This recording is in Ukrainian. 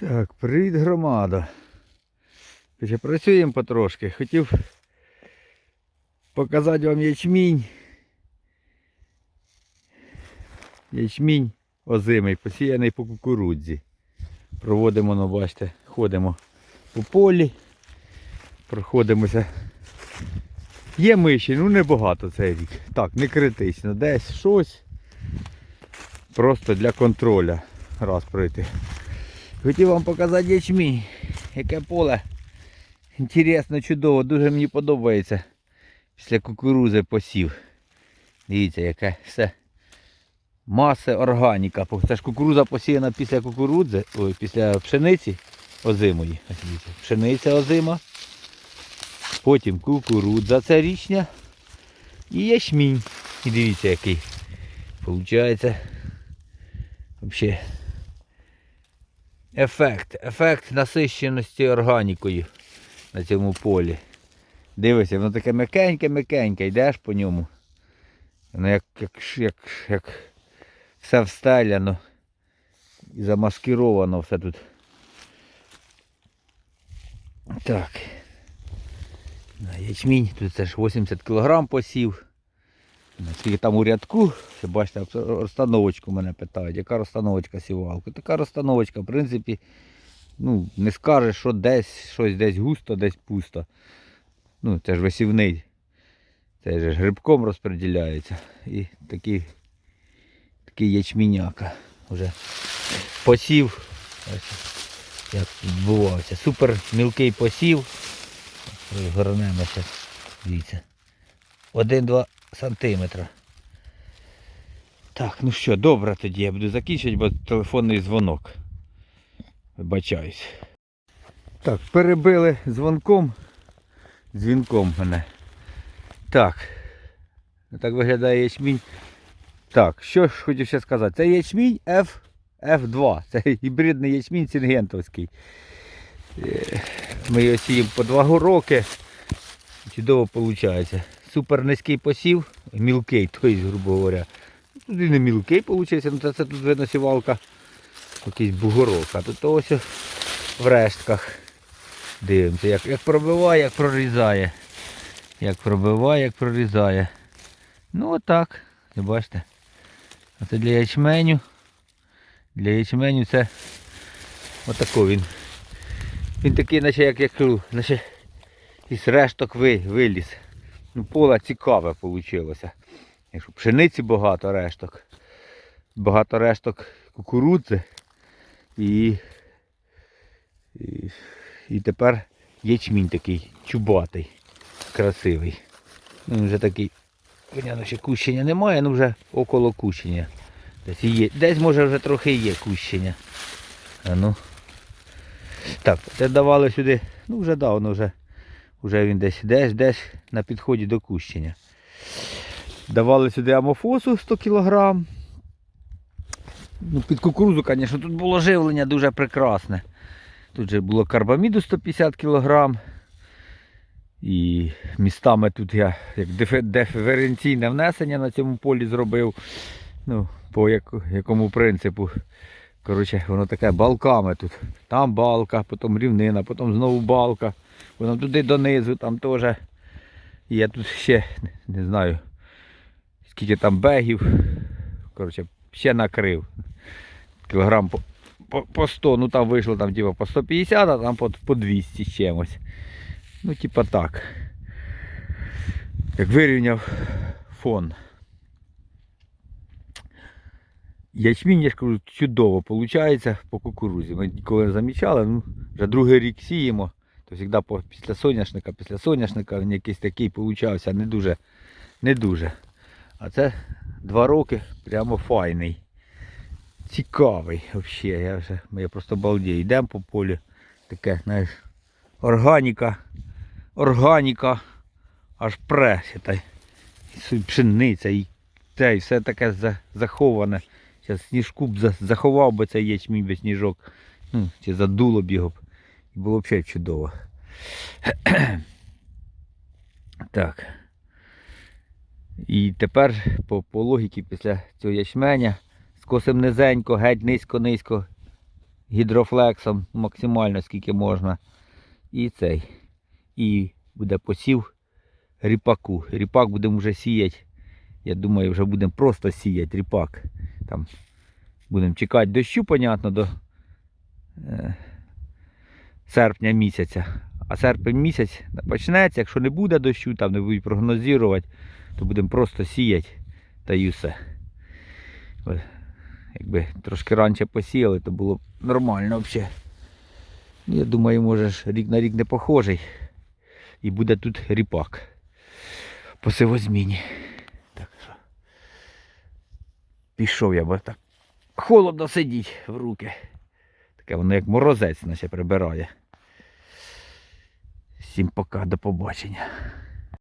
Так, привіт, громада. Працюємо потрошки. Хотів показати вам ячмінь. Ячмінь озимий, посіяний по кукурудзі. Проводимо, ну бачите, ходимо по полі, проходимося. Є миші, ну небагато цей рік. Так, не критично. Десь щось. Просто для контроля. Раз пройти. Хотів вам показати ячмінь. Яке поле. Інтересно, чудово, дуже мені подобається. Після кукурузи посів. Дивіться, яке все. Маса органіка. Це ж кукуруза посіяна після кукурудзи, ой, після пшениці озимої. Пшениця озима. Потім кукурудза царічня. І ячмінь. І дивіться який. Получається. Взагалі ефект, ефект насищеності органікою на цьому полі. Дивися, воно таке м'якеньке-м'якеньке, йдеш по ньому. Воно як, як, як, як все встеляно і замаскировано все тут. Так. Ячмінь, тут це ж 80 кг посів. Скільки там у рядку, бачите, розстановочку мене питають, яка розстановочка сівалки. Така розстановочка, в принципі, ну, не скажеш, що десь щось десь густо, десь пусто. Ну, це ж висівний. Це ж грибком розподіляється. І такий, такий ячміняка. Вже посів. Ось як відбувався. Супер мілкий посів. Розгорнемося. Дивіться. Один-два сантиметра. Так, ну що, добре тоді я буду закінчувати, бо телефонний дзвонок. Вибачаюсь. Так, перебили дзвонком. Дзвінком мене. Так. Так виглядає ячмінь. Так, що ж хотів ще сказати. Це ячмінь F, F2. Це гібридний ячмінь сінгентовський. Е, Ми його сіємо по 2 роки. Чудово виходить. Супер низький посів, мілкий, тобто, грубо говоря. Тут і не мілкий виходить, ну це, тут видно сівалка. Якийсь бугорок. А тут ось в рештках. Дивимося, як, як пробиває, як прорізає. Як пробиває, як прорізає. Ну отак. Ви бачите. Це для ячменю. Для ячменю це отако він. Він такий, наче як я наче із решток ви, виліз. Ну, поле цікаве вийшло. Якщо пшениці багато решток. Багато решток кукурудзи. І, і, і тепер ячмінь такий чубатий, красивий. Ну, вже такий, понятно, ще кущення немає, ну вже около кущення. Десь, є. Десь може вже трохи є кущення. А ну. Так, це давали сюди, ну вже давно вже. Вже він десь десь десь на підході до кущення. Давали сюди амофосу 100 кг. Ну, під кукурузу, звісно, тут було живлення дуже прекрасне. Тут же було карбаміду 150 кг. І містами тут я як диференційне внесення на цьому полі зробив. Ну, по якому принципу. Коротше, воно таке балками тут. Там балка, потім рівнина, потім знову балка. Потім туди донизу, там теж. є тут ще, не знаю, скільки там бегів. Коротше, ще накрив. Кілограм по, по, по 100, ну там вийшло там типу, по 150, а там по, по 200 з чимось. Ну, типа так. Як вирівняв фон. Ячмінь, я ж кажу, чудово виходить по кукурузі. Ми ніколи не замічали, ну, вже другий рік сіємо. То завжди після соняшника, після соняшника він якийсь такий получався, не дуже, не дуже. А це два роки прямо файний. Цікавий взагалі. Я вже я просто балдію. Йдемо по полю. Таке, знаєш, органіка. Органіка. Аж пре, пшениця і те, і все таке за- заховане. Зараз сніжку б заховав би цей ячмінь би сніжок. Ну, чи задуло б його б. І було ще чудово. так. І тепер по, по логіці після цього ячменя скосим низенько, геть низько-низько. гідрофлексом максимально скільки можна. І цей. І буде посів ріпаку. Ріпак будемо вже сіяти. Я думаю, вже будемо просто сіяти ріпак. Там будемо чекати дощу, понятно, до е, серпня місяця. А серпень місяць почнеться, якщо не буде дощу, там не будуть прогнозувати, то будемо просто сіяти та й усе. Якби трошки раніше посіяли, то було б нормально взагалі. Я думаю, може ж рік на рік не похожий. І буде тут ріпак. По сивозміні. Так що. Пішов я, бо так холодно сидіть в руки. Таке воно як морозець наче прибирає. Всім пока, до побачення.